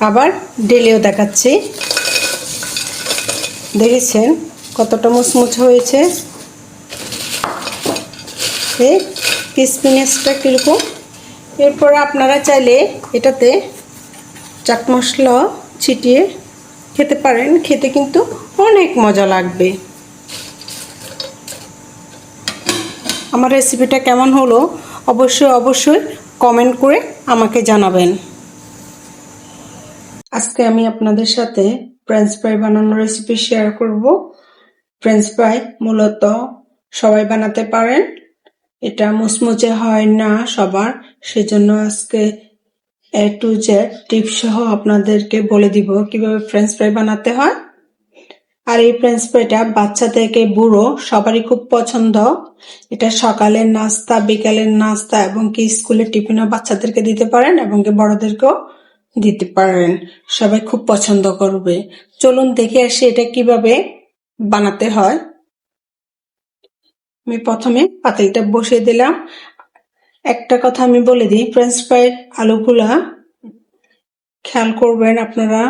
আবার ডেলেও দেখাচ্ছি। দেখেছেন কতটা মুচমুচ হয়েছে? এই ক্রিসপিনেসটা কীরকম? এরপর আপনারা চাইলে এটাতে চাট মশলা ছিটিয়ে খেতে পারেন। খেতে কিন্তু অনেক মজা লাগবে। আমার রেসিপিটা কেমন হলো? অবশ্যই অবশ্যই কমেন্ট করে আমাকে জানাবেন। আজকে আমি আপনাদের সাথে ফ্রেঞ্চ ফ্রাই বানানোর রেসিপি শেয়ার করব। ফ্রেঞ্চ ফ্রাই মূলত সবাই বানাতে পারেন। এটা মুচমুচে হয় না সবার। সেজন্য আজকে এ টু জেড টিপ সহ আপনাদেরকে বলে দিব কীভাবে ফ্রেঞ্চ ফ্রাই বানাতে হয়। আর এই ফ্রেঞ্চ ফ্রাইটা বাচ্চা থেকে বুড়ো সবারই খুব পছন্দ। এটা সকালের নাস্তা, বিকালের নাস্তা এবং কি স্কুলের টিফিনও বাচ্চাদেরকে দিতে পারেন এবং কি বড়দেরকেও দিতে পারেন। সবাই খুব পছন্দ করবে। চলুন দেখে আসি এটা কীভাবে বানাতে হয়। আমি প্রথমে পাতিলটা বসিয়ে দিলাম। একটা কথা আমি বলে দিই ফ্রেঞ্চ ফ্রাইয়ের আলুগুলা খেয়াল করবেন আপনারা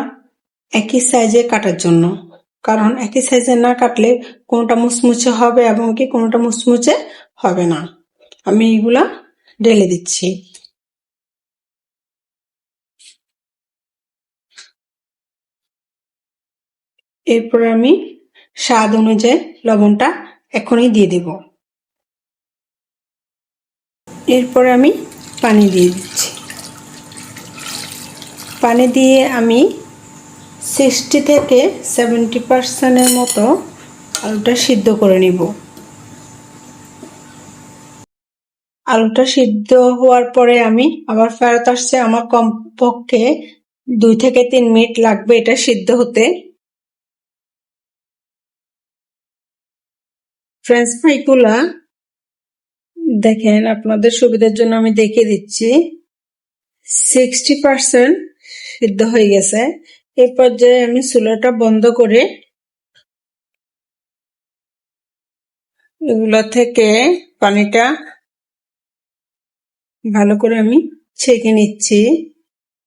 একই সাইজে কাটার জন্য। কারণ একই সাইজে না কাটলে কোনোটা মুচমুচে হবে এবং কি কোনোটা মুচমুচে হবে না। আমি এগুলা ঢেলে দিচ্ছি। এরপর আমি স্বাদ অনুযায়ী লবণটা এখনই দিয়ে দেব। এরপর আমি পানি দিয়ে দিচ্ছি। পানি দিয়ে আমি সিক্সটি থেকে সেভেন্টি পার্সেন্টের মতো আলুটা সিদ্ধ করে নিব। আলুটা সিদ্ধ হওয়ার পরে আমি আবার ফেরত আসছে। আমার কমপক্ষে দুই থেকে তিন মিনিট লাগবে এটা সিদ্ধ হতে। ফ্রেঞ্চ ফ্রাইগুলা দেখেন আপনাদের সুবিধার জন্য আমি দেখে দিচ্ছি। সিক্সটি পার্সেন্ট সিদ্ধ হয়ে গেছে। এই পর্যায়ে আমি চুলাটা বন্ধ করে এগুলো থেকে পানিটা ভালো করে আমি ছেঁকে নিচ্ছি।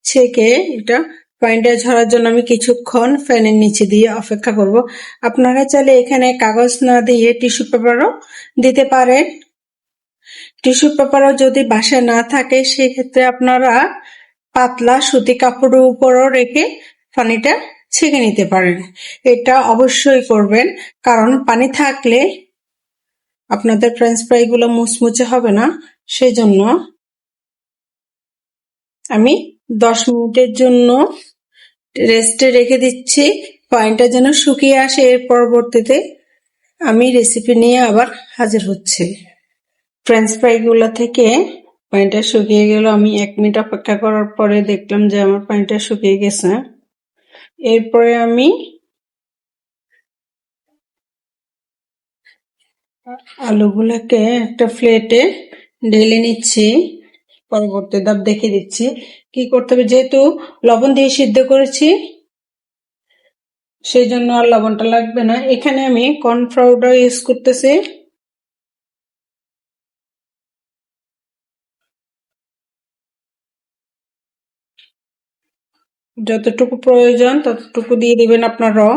ছেঁকে এটা পানিটা ঝরার জন্য আমি কিছুক্ষণ ফ্যানের নিচে দিয়ে অপেক্ষা করব। আপনারা চাইলে এখানে কাগজ না দিয়ে টিস্যু পেপারও দিতে পারেন। টিস্যু পেপারও যদি বাসায় না থাকে, সেক্ষেত্রে আপনারা পাতলা সুতি কাপড়ের উপরও রেখে পানিটা ছেঁকে নিতে পারেন। এটা অবশ্যই করবেন, কারণ পানি থাকলে আপনাদের ফ্রেঞ্চ ফ্রাইগুলো মুচমুচে হবে না। সেই জন্য আমি দশ মিনিটের জন্য রেস্টে রেখে দিচ্ছি। পানিটা যেন শুকিয়ে আসে এর পরবর্তীতে। আমি রেসিপি নিয়ে আবার হাজির হচ্ছি। ফ্রেঞ্চ ফ্রাইগুলো থেকে পানিটা শুকিয়ে গেল। আমি এক মিনিট অপেক্ষা করার পরে দেখলাম যে আমার পানিটা শুকিয়ে গেছে। এরপরে আমি আলুগুলাকে একটা প্লেটে ঢেলে নিচ্ছি। পরবর্তী ধাপ দেখে দিচ্ছি। কি করতে হবে? যেহেতু লবণ দিয়ে সিদ্ধ করেছি সেই জন্য আর লবণটা লাগবে না। এখানে আমি কর্নফ্লাওয়ারটা ইউজ করতেছি। যতটুকু প্রয়োজন ততটুকু দিয়ে দিবেন আপনার আপনারাও।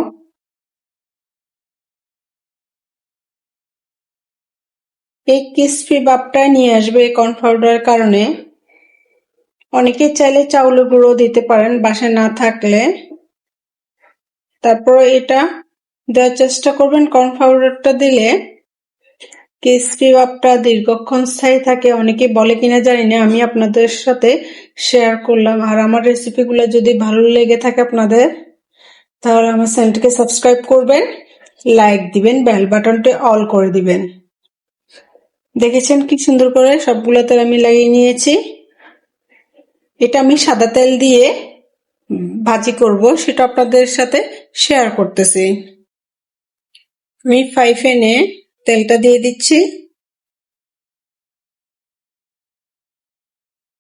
এই ক্রিসপি ভাবটা নিয়ে আসবে এই কর্নফ্লাওয়ারের কারণে। অনেকে চাইলে চাউল গুঁড়ো দিতে পারেন, বাসায় না থাকলে। তারপর এটা দেওয়ার চেষ্টা করবেন কর্নফ্লাওয়ারটা দিলে। ক্রিসপি ভাবটা দীর্ঘক্ষণ স্থায়ী থাকে, অনেকে বলে কিনা জানি না, আমি আপনাদের সাথে শেয়ার করলাম। আর আমার রেসিপিগুলো যদি ভালো লেগে থাকে আপনাদের, তাহলে আমার চ্যানেলটিকে সাবস্ক্রাইব করবেন লাইক দিবেন বেল বাটনটি অল করে দিবেন। দেখেছেন কি সুন্দর করে? সবগুলো তেল আমি লাগিয়ে নিয়েছি। এটা আমি সাদা তেল দিয়ে ভাজি করব, সেটা আপনাদের সাথে শেয়ার করতেছি। আমি ফাইভ এনে তেলটা দিয়ে দিচ্ছি।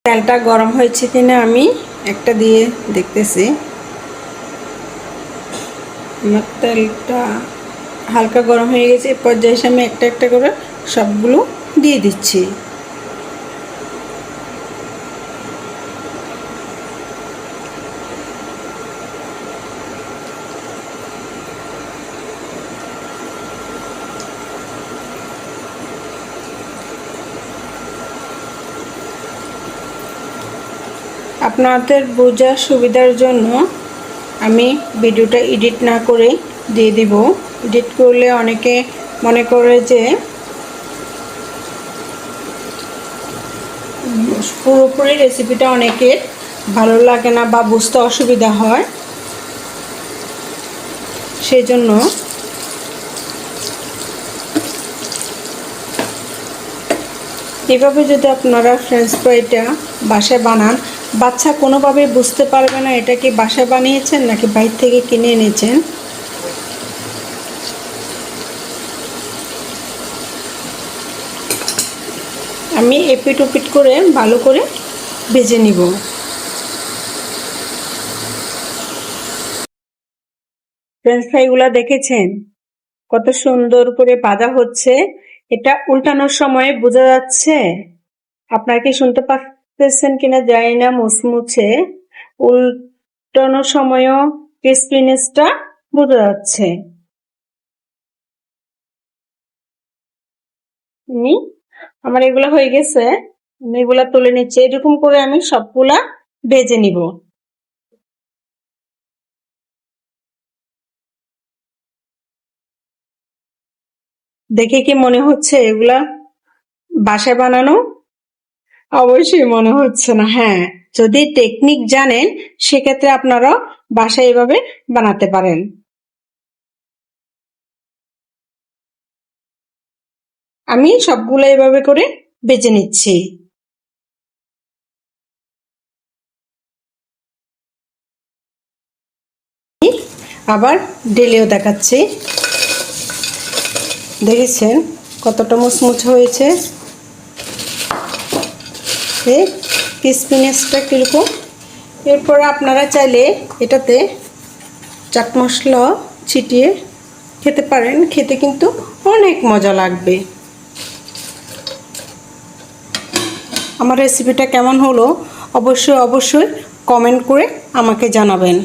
তেলটা গরম হয়েছে কিনা আমি একটা দিয়ে দেখতেছি। আমার তেলটা হালকা গরম হয়ে গেছে, এ পর্যায়ে আমি একটা একটা করে সবগুলো দিয়ে দিচ্ছি। আপনাদের বোঝার সুবিধার জন্য আমি ভিডিওটা এডিট না করে দিয়ে দিব। এডিট করলে অনেকে মনে করে যে পুরোপুরি রেসিপিটা অনেকের ভালো লাগে না বা বুঝতে অসুবিধা হয়। সেই জন্য এভাবে যদি আপনারা ফ্রেঞ্চ ফ্রাইটা বাসায় বানান, বাচ্চা কোনোভাবে বুঝতে পারবে না এটা কি বাসায় বানিয়েছেন নাকি বাইর থেকে কিনে এনেছেন। আমি এপিট ওপিট করে ভালো করে ভেজে নিব। ফ্রেঞ্চ ফ্রাইগুলো দেখেছেন? কত সুন্দর করে ভাজা হচ্ছে। এটা উল্টানোর সময় বোঝা যাচ্ছে। আপনারা কি শুনতে পাচ্ছেন কিনা জানি না মুচমুচে উল্টানোর সময়ও ক্রিসপিনেসটা বোঝা যাচ্ছে। আমার এগুলা হয়ে গেছে। এগুলা তুলে নিচ্ছি। এরকম করে আমি সবগুলা ভেজে নিব। দেখে কি মনে হচ্ছে এগুলা বাসায় বানানো? অবশ্যই মনে হচ্ছে না হ্যাঁ। যদি টেকনিক জানেন, সেক্ষেত্রে আপনারা বাসায় এভাবে বানাতে পারেন। আমি সবগুলো এভাবে করে বেজে নিচ্ছি। আবার ডেলেও দেখাচ্ছি। দেখেছেন কতটা মুচমুচ হয়েছে? ক্রিসপিনেসটা কীরকম? এরপর আপনারা চাইলে এটাতে চাট মশলা ছিটিয়ে খেতে পারেন। খেতে কিন্তু অনেক মজা লাগবে। আমার রেসিপিটা কেমন হলো অবশ্যই অবশ্যই কমেন্ট করে আমাকে জানাবেন।